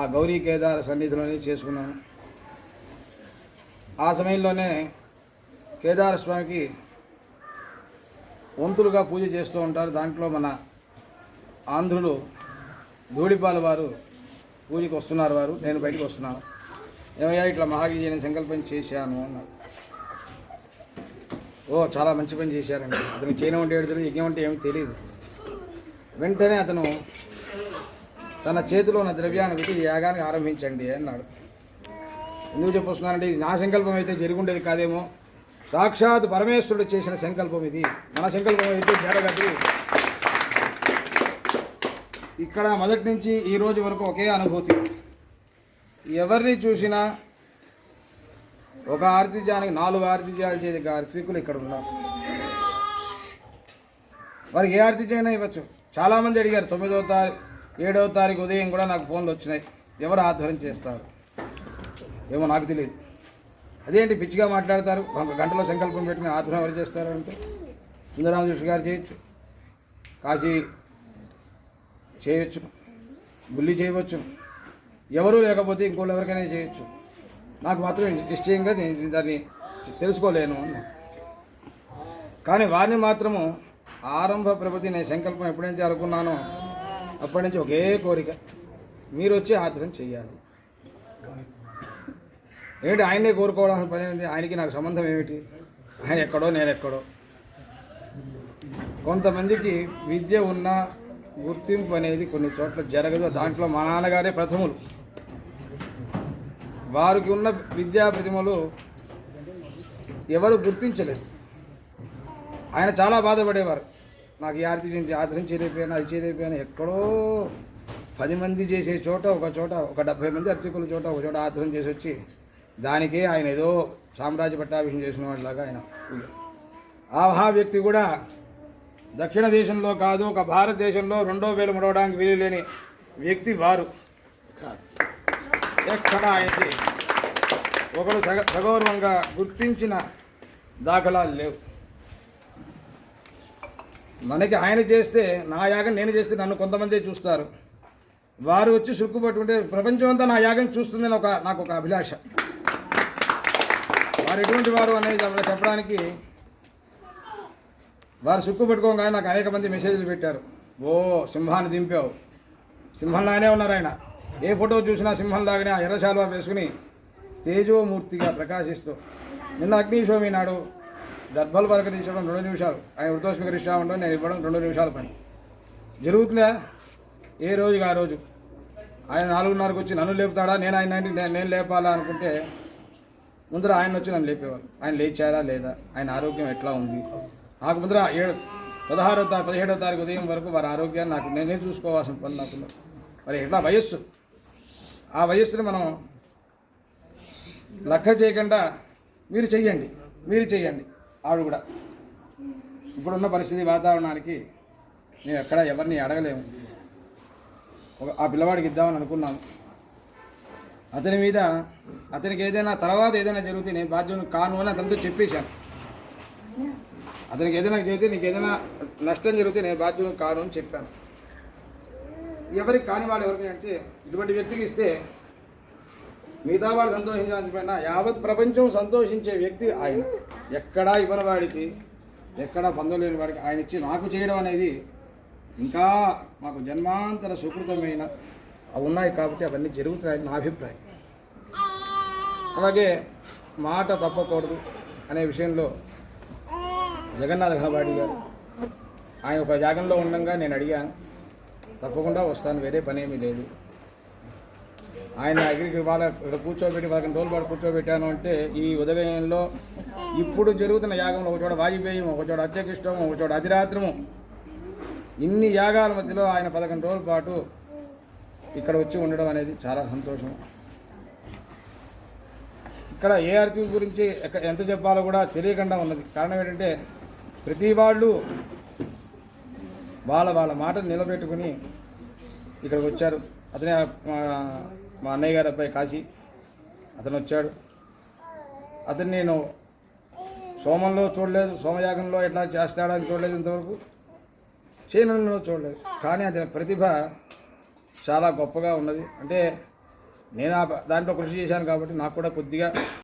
ఆ గౌరీ కేదార సన్నిధిలోనే చేసుకున్నాను ఆ సమయంలోనే కేదార స్వామికి వంతులుగా పూజ చేస్తూ ఉంటారు. దాంట్లో మన ఆంధ్రులు ధూళిపాల వారు పూజకి వస్తున్నారు వారు. నేను బయటకు వస్తున్నాను. ఏమయ్యా ఇట్లా మహాగిరి సంకల్పం చేశాను అన్నారు. ఓ చాలా మంచి పని చేశారండి. అతను చేయడం అంటే ఏడు తెలియదు. యజ్ఞం అంటే ఏమీ తెలియదు. వెంటనే అతను తన చేతిలో ఉన్న ద్రవ్యాన్ని పెట్టి యాగానికి ఆరంభించండి అన్నాడు. ఎందుకు చెప్పొస్తున్నానంటే ఇది నా సంకల్పం అయితే జరుగుండేది కాదేమో. సాక్షాత్ పరమేశ్వరుడు చేసిన సంకల్పం ఇది. మన సంకల్పం అయితే జరగదు ఇక్కడ మొదటి నుంచి ఈ రోజు వరకు ఒకే అనుభూతి. ఎవరిని చూసినా ఒక ఆర్తిజానికి నాలుగు ఆర్తిజాలు చేసే ఆర్తికులు ఇక్కడ ఉన్నారు. వారికి ఏ ఆర్తిజైనా ఇవ్వచ్చు. చాలామంది అడిగారు తొమ్మిదవ తారీఖు ఏడవ తారీఖు ఉదయం కూడా నాకు ఫోన్లు వచ్చినాయి. ఎవరు ఆధ్వర్యం చేస్తారు? ఏమో నాకు తెలియదు. అదేంటి పిచ్చిగా మాట్లాడతారు? ఒక గంటలో సంకల్పం పెట్టుకుని ఆధ్వర్యం ఎవరు చేస్తారు అంటే సుందరామకృష్ణ గారు చేయొచ్చు. కాశీ చేయొచ్చు. బుల్లి చేయవచ్చు. ఎవరు లేకపోతే ఇంకోళ్ళు ఎవరికైనా చేయొచ్చు. నాకు మాత్రం నిశ్చయంగా నేను దాన్ని తెలుసుకోలేను అన్నా. కానీ వారిని మాత్రము ఆరంభ ప్రభుతి నేను సంకల్పం ఎప్పుడైతే అనుకున్నానో అప్పటి నుంచి ఒకే కోరిక మీరు వచ్చి ఆచరణ చెయ్యాలి. ఏమిటి ఆయనే కోరుకోవడం పని ఏంటి? ఆయనకి నాకు సంబంధం ఏమిటి? ఆయన ఎక్కడో నేను ఎక్కడో. కొంతమందికి విద్య ఉన్న గుర్తింపు అనేది కొన్ని చోట్ల జరగదు. దాంట్లో మా నాన్నగారే ప్రథములు. వారికి ఉన్న విద్యా ప్రతిమలు ఎవరు గుర్తించలేదు. ఆయన చాలా బాధపడేవారు. నాకు ఈ ఆర్తి చేసి ఆచరణ చేరిపోయాను అది చేరిపోయాను ఎక్కడో పది మంది చేసే చోట ఒక చోట ఒక డెబ్బై మంది అర్చకుల చోట ఒక చోట ఆచరణ చేసి వచ్చి దానికే ఆయన ఏదో సామ్రాజ్య పట్టాభిషేకం చేసిన వాళ్ళలాగా ఆయన ఆ మహా వ్యక్తి కూడా దక్షిణ దేశంలో కాదు ఒక భారతదేశంలో రెండో వేలు ముడవడానికి వీలు లేని వ్యక్తి వారు. ఎక్కడ ఆయనకి ఒకరు సగ సగౌరవంగా గుర్తించిన దాఖలాలు లేవు. మనకి ఆయన చేస్తే నా యాగం నేను చేస్తే నన్ను కొంతమందే చూస్తారు. వారు వచ్చి సుక్కుపట్టుకుంటే ప్రపంచం అంతా నా యాగం చూస్తుందని ఒక నాకు ఒక అభిలాష. వారు ఎటువంటి వారు అనేది చెప్పడానికి వారు సుక్కు పెట్టుకోగానే నాకు అనేక మంది మెసేజ్లు పెట్టారు. ఓ సింహాన్ని దింపావు. సింహంలాగానే ఉన్నారు ఆయన. ఏ ఫోటో చూసినా సింహంలాగానే ఆ ఎర్రశాలువా వేసుకుని తేజోమూర్తిగా ప్రకాశిస్తూ నిన్న అగ్నిశోమి నాడు దర్భలు పలక తీసుకోవడం రెండు నిమిషాలు. ఆయన వృతోస్మిక స్వీకరిస్తా ఉండడం నేను ఇవ్వడం రెండు నిమిషాల పని. జరుగుతుందా? ఏ రోజుగా ఆ రోజు? ఆయన నాలుగున్నరకు వచ్చి నన్ను లేపుతాడా? నేను ఆయన నేను- లేపాలా అనుకుంటే ముందర ఆయన వచ్చి నన్ను లేపేవారు. ఆయన లేచారా లేదా? ఆయన ఆరోగ్యం ఎట్లా ఉంది? నాకు ముందర ఏడు పదహారో తారీఖు పదిహేడో తారీఖు ఉదయం వరకు వారి ఆరోగ్యాన్ని నాకు నేనే చూసుకోవాల్సిన పని నాకు మరి ఎట్లా వయస్సు? ఆ వయస్సుని మనం లెక్క చేయకుండా మీరు చెయ్యండి. మీరు చెయ్యండి. ఆవిడ కూడా. ఇప్పుడున్న పరిస్థితి వాతావరణానికి నేను ఎక్కడ ఎవరిని అడగలేము. ఒక ఆ పిల్లవాడికి ఇద్దామని అనుకున్నాను. అతని మీద అతనికి ఏదైనా తర్వాత ఏదైనా జరిగితే నేను బాధ్యత కాను అని అతనితో చెప్పేశాను. అతనికి ఏదైనా జరిగితే నీకు ఏదైనా నష్టం జరిగితే నేను బాధ్యత కాను అని చెప్పాను. ఎవరికి కాని వాడు ఎవరికి అంటే ఇటువంటి వ్యక్తికి ఇస్తే మిగతా వాడు సంతోషించాల్సిపోయినా యావత్ ప్రపంచం సంతోషించే వ్యక్తి ఆయన. ఎక్కడా ఇవ్వని వాడికి ఎక్కడా పొందలేని వాడికి ఆయన ఇచ్చి నాకు చేయడం అనేది ఇంకా మాకు జన్మాంతర సుకృతమైన అవి ఉన్నాయి కాబట్టి అవన్నీ జరుగుతాయని నా అభిప్రాయం. అలాగే మాట తప్పకూడదు అనే విషయంలో జగన్నాథ ఘనపాటి గారు ఆయన ఒక జాగంలో ఉండగా నేను అడిగాను తప్పకుండా వస్తాను వేరే పనేమీ లేదు. ఆయన అగ్రికి వాళ్ళ ఇక్కడ కూర్చోబెట్టి వాళ్ళకి రోజుల పాటు కూర్చోబెట్టాను అంటే ఈ ఉదయంలో ఇప్పుడు జరుగుతున్న యాగంలో ఒక చోట ఒకచోట ఒక అత్యకిష్టం ఒకచోట అతిరాత్రము. ఇన్ని యాగాల మధ్యలో ఆయన పదకొండు రోజుల పాటు ఇక్కడ వచ్చి ఉండడం అనేది చాలా సంతోషం. ఇక్కడ ఏ అర్థం గురించి ఎంత చెప్పాలో కూడా తెలియకుండా ఉన్నది. కారణం ఏంటంటే ప్రతి వాళ్ళు వాళ్ళ వాళ్ళ మాటను నిలబెట్టుకుని ఇక్కడికి వచ్చారు. అతనే మా అన్నయ్య గారి అబ్బాయి కాశీ. అతను వచ్చాడు. అతను నేను సోమంలో చూడలేదు సోమయాగంలో ఎట్లా చేస్తాడని చూడలేదు ఇంతవరకు. చేయనంలో చూడలేదు. కానీ అతని ప్రతిభ చాలా గొప్పగా ఉన్నది. అంటే నేను ఆ దాంట్లో కృషి చేశాను కాబట్టి నాకు కూడా కొద్దిగా